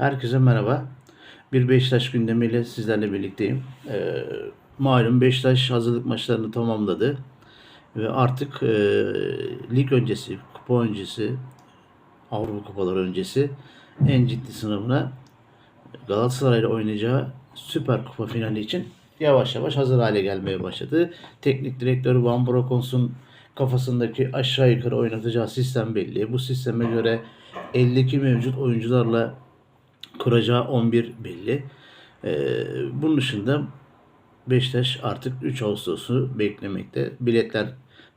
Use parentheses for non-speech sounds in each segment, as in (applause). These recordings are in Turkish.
Herkese merhaba. Bir Beşiktaş gündemiyle sizlerle birlikteyim. Ee, malum Beşiktaş hazırlık maçlarını tamamladı. Ve artık e, lig öncesi, kupa öncesi, Avrupa kupaları öncesi en ciddi sınavına Galatasaray'la oynayacağı Süper Kupa finali için yavaş yavaş hazır hale gelmeye başladı. Teknik direktör Van Brokons'un kafasındaki aşağı yukarı oynatacağı sistem belli. Bu sisteme göre 52 mevcut oyuncularla kuracağı 11 belli. Ee, bunun dışında Beşiktaş artık 3 Ağustos'u beklemekte. Biletler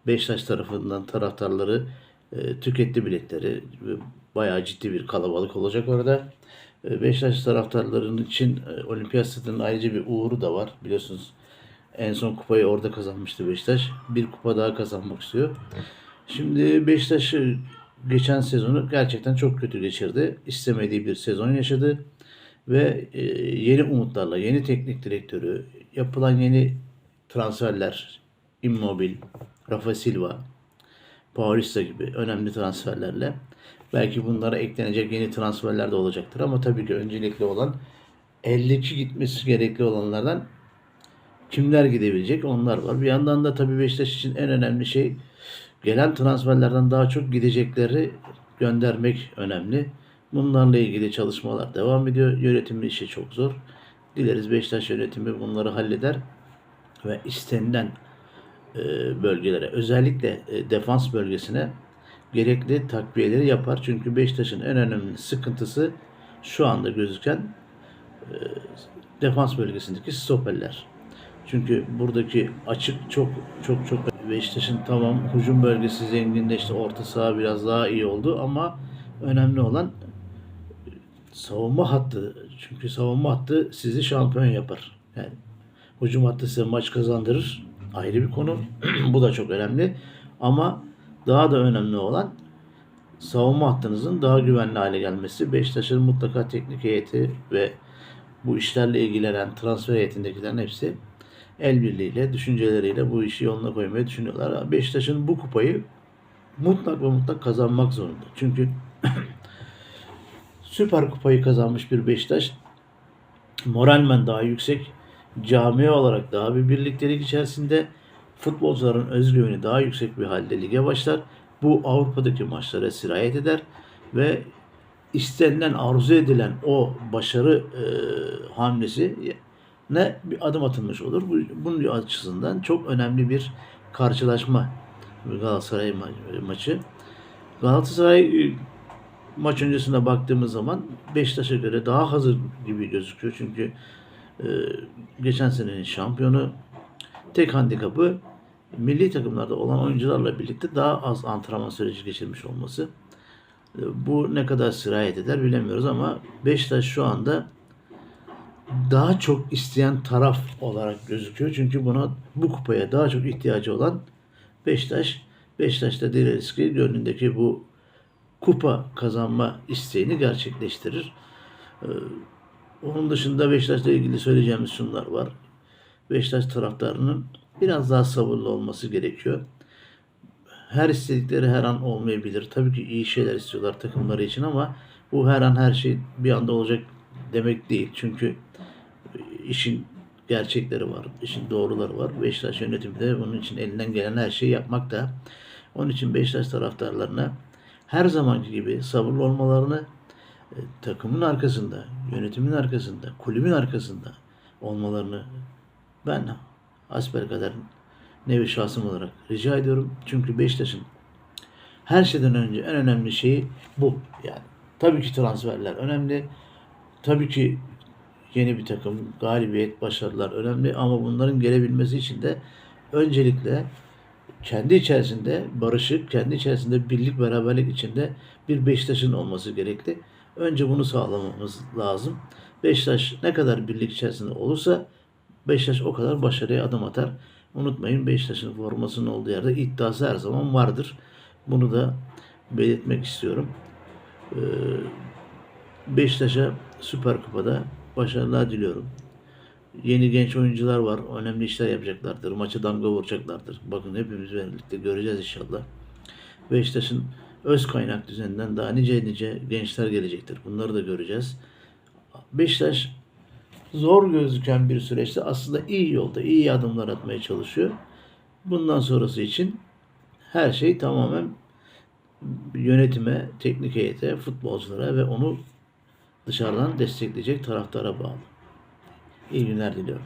Beşiktaş tarafından taraftarları e, tüketti biletleri. Bayağı ciddi bir kalabalık olacak orada. E, Beşiktaş taraftarlarının için e, Olimpiyat Stadı'nın ayrıca bir uğuru da var. Biliyorsunuz en son kupayı orada kazanmıştı Beşiktaş. Bir kupa daha kazanmak istiyor. Şimdi Beşiktaş e, geçen sezonu gerçekten çok kötü geçirdi. İstemediği bir sezon yaşadı. Ve e, yeni umutlarla, yeni teknik direktörü, yapılan yeni transferler, Immobile, Rafa Silva, Paulista gibi önemli transferlerle belki bunlara eklenecek yeni transferler de olacaktır. Ama tabii ki öncelikli olan 52 gitmesi gerekli olanlardan kimler gidebilecek onlar var. Bir yandan da tabii Beşiktaş için en önemli şey gelen transferlerden daha çok gidecekleri göndermek önemli. Bunlarla ilgili çalışmalar devam ediyor. Yönetimin işi çok zor. Dileriz Beşiktaş yönetimi bunları halleder ve istenilen e, bölgelere özellikle e, defans bölgesine gerekli takviyeleri yapar. Çünkü Beşiktaş'ın en önemli sıkıntısı şu anda gözüken e, defans bölgesindeki stoperler. Çünkü buradaki açık çok çok çok Beşiktaş'ın tamam hücum bölgesi zenginleşti. Orta saha biraz daha iyi oldu ama önemli olan savunma hattı. Çünkü savunma hattı sizi şampiyon yapar. Yani hücum hattı size maç kazandırır. Ayrı bir konu. (clears throat) Bu da çok önemli. Ama daha da önemli olan savunma hattınızın daha güvenli hale gelmesi. Beşiktaş'ın mutlaka teknik heyeti ve bu işlerle ilgilenen transfer heyetindekilerin hepsi el birliğiyle, düşünceleriyle bu işi yoluna koymayı düşünüyorlar. Beşiktaş'ın bu kupayı mutlak ve mutlak kazanmak zorunda. Çünkü (clears throat) Süper Kupayı kazanmış bir Beşiktaş moralmen daha yüksek, camia olarak daha bir birliktelik içerisinde futbolcuların özgüveni daha yüksek bir halde lige başlar. Bu Avrupa'daki maçlara sirayet eder ve istenilen, arzu edilen o başarı e, hamlesi ne bir adım atılmış olur. Bu, bunun açısından çok önemli bir karşılaşma Galatasaray ma- maçı. Galatasaray e, maç öncesine baktığımız zaman Beşiktaş'a göre daha hazır gibi gözüküyor. Çünkü e, geçen senenin şampiyonu tek handikapı milli takımlarda olan oyuncularla birlikte daha az antrenman süreci geçirmiş olması. E, bu ne kadar sirayet eder bilemiyoruz ama Beşiktaş şu anda daha çok isteyen taraf olarak gözüküyor. Çünkü buna bu kupaya daha çok ihtiyacı olan Beşiktaş. Beşiktaş da dileriz ki gönlündeki bu kupa kazanma isteğini gerçekleştirir. Ee, onun dışında Beşiktaş'la ilgili söyleyeceğimiz şunlar var. Beşiktaş taraftarının biraz daha sabırlı olması gerekiyor. Her istedikleri her an olmayabilir. Tabii ki iyi şeyler istiyorlar takımları için ama bu her an her şey bir anda olacak demek değil. Çünkü işin gerçekleri var, işin doğruları var. Beşiktaş yönetimi de bunun için elinden gelen her şeyi yapmakta. Onun için Beşiktaş taraftarlarına her zamanki gibi sabırlı olmalarını e, takımın arkasında, yönetimin arkasında, kulübün arkasında olmalarını ben kadar nevi şahsım olarak rica ediyorum. Çünkü Beşiktaş'ın her şeyden önce en önemli şeyi bu. Yani tabii ki transferler önemli. Tabii ki yeni bir takım, galibiyet, başarılar önemli ama bunların gelebilmesi için de öncelikle kendi içerisinde barışık, kendi içerisinde birlik, beraberlik içinde bir Beşiktaş'ın olması gerekli. Önce bunu sağlamamız lazım. Beşiktaş ne kadar birlik içerisinde olursa Beşiktaş o kadar başarıya adım atar. Unutmayın Beşiktaş'ın formasının olduğu yerde iddiası her zaman vardır. Bunu da belirtmek istiyorum. Ee, Beşiktaş'a Süper Kupa'da başarılar diliyorum. Yeni genç oyuncular var. Önemli işler yapacaklardır. Maça damga vuracaklardır. Bakın hepimiz birlikte göreceğiz inşallah. Beşiktaş'ın öz kaynak düzeninden daha nice nice gençler gelecektir. Bunları da göreceğiz. Beşiktaş zor gözüken bir süreçte aslında iyi yolda, iyi adımlar atmaya çalışıyor. Bundan sonrası için her şey tamamen yönetime, teknik heyete, futbolculara ve onu dışarıdan destekleyecek taraftara bağlı. İyi günler diliyorum.